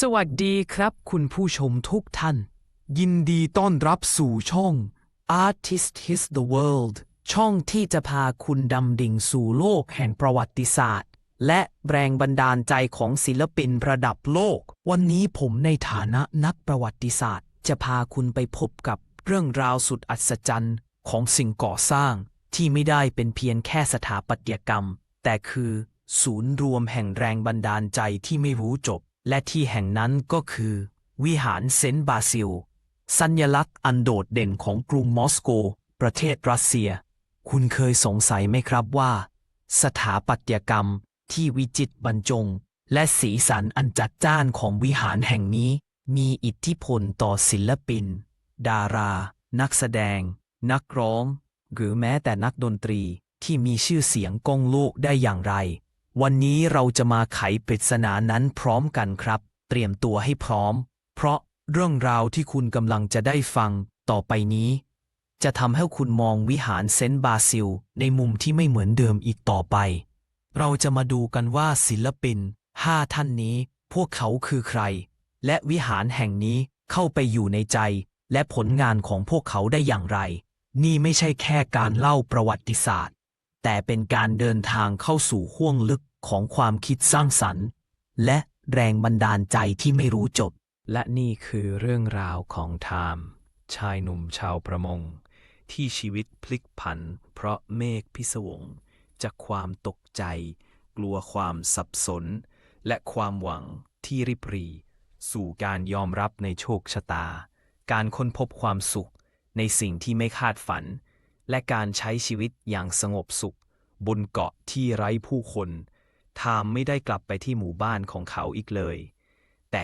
สวัสดีครับคุณผู้ชมทุกท่าน ยินดีต้อนรับสู่ช่อง Artist His the World ช่องที่จะพาคุณดำดิ่งสู่โลกแห่งประวัติศาสตร์ และแรงบันดาลใจของศิลปินระดับโลก วันนี้ผมในฐานะนักประวัติศาสตร์ จะพาคุณไปพบกับเรื่องราวสุดอัศจรรย์ของสิ่งก่อสร้าง ที่ไม่ได้เป็นเพียงแค่สถาปัตยกรรม แต่คือ ศูนย์รวมแห่งแรงบันดาลใจที่ไม่รู้จบ และที่แห่งนั้นก็คือ วิหารเซนต์บาซิล สัญลักษณ์อันโดดเด่นของกรุงมอสโก ประเทศรัสเซีย คุณเคยสงสัยไหมครับว่า สถาปัตยกรรมที่วิจิตรบรรจง และสีสันอันจัดจ้านของวิหารแห่งนี้ มีอิทธิพลต่อศิลปิน ดารา นักแสดง นักร้อง หรือแม้แต่นักดนตรีที่มีชื่อเสียงก้องโลกได้อย่างไร วันนี้เราจะมาไขปริศนานั้นพร้อมกันครับ เตรียมตัวให้พร้อม เพราะเรื่องราวที่คุณกำลังจะได้ฟังต่อไปนี้ จะทำให้คุณมองวิหารเซนต์บาซิล ในมุมที่ไม่เหมือนเดิมอีกต่อไป เราจะมาดูกันว่าศิลปินห้าท่านนี้ พวกเขาคือใคร และวิหารแห่งนี้เข้าไปอยู่ในใจ และผลงานของพวกเขาได้อย่างไร นี่ไม่ใช่แค่การเล่าประวัติศาสตร์ แต่เป็นการเดินทางเข้าสู่ห้วงลึก ของความคิดสร้างสรรค์ และแรงบันดาลใจที่ไม่รู้จบ และนี่คือเรื่องราวของไทม์ชายหนุ่มชาวประมง ที่ชีวิตพลิกผัน เพราะเมฆพิศวง จากความตกใจ กลัวความสับสน และความหวังที่ริบรี สู่การยอมรับในโชคชะตา การค้นพบความสุขในสิ่งที่ไม่คาดฝัน และการใช้ชีวิตอย่างสงบสุข บนเกาะที่ไร้ผู้คน ทามไม่ได้กลับไปที่หมู่บ้านของเขาอีกเลย